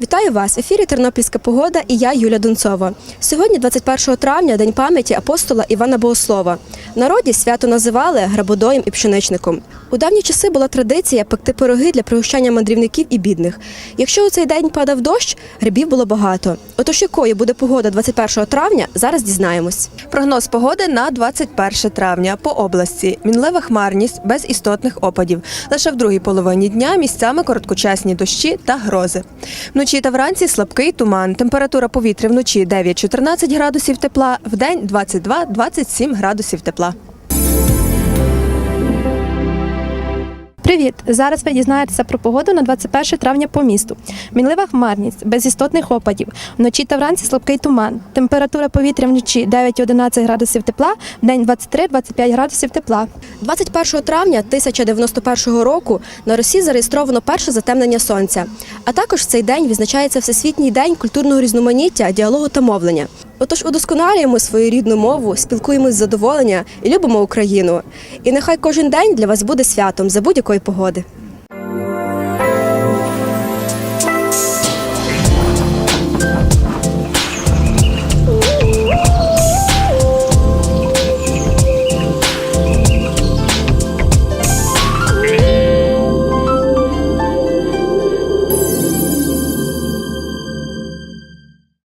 Вітаю вас! В ефірі Тернопільська погода і я Юля Донцова. Сьогодні, 21 травня, день пам'яті апостола Івана Богослова. В народі свято називали грабодоєм і пшеничником. У давні часи була традиція пекти пироги для пригощання мандрівників і бідних. Якщо у цей день падав дощ, грибів було багато. Отож, якою буде погода 21 травня, зараз дізнаємось. Прогноз погоди на 21 травня по області. Мінлива хмарність без істотних опадів. Лише в другій половині дня місцями короткочасні дощі та грози. Вночі та вранці слабкий туман. Температура повітря вночі 9-14 градусів тепла, вдень 22-27 градусів тепла. Привіт! Зараз ви дізнаєтеся про погоду на 21 травня по місту. Мінлива хмарність, без істотних опадів. Вночі та вранці слабкий туман. Температура повітря вночі 9-11 градусів тепла, вдень 23-25 градусів тепла. 21 травня 1091 року на Росії зареєстровано перше затемнення сонця. А також в цей день відзначається Всесвітній день культурного різноманіття, діалогу та мовлення. Отож, удосконалюємо свою рідну мову, спілкуємось з задоволення і любимо Україну. І нехай кожен день для вас буде святом за будь-якої погоди.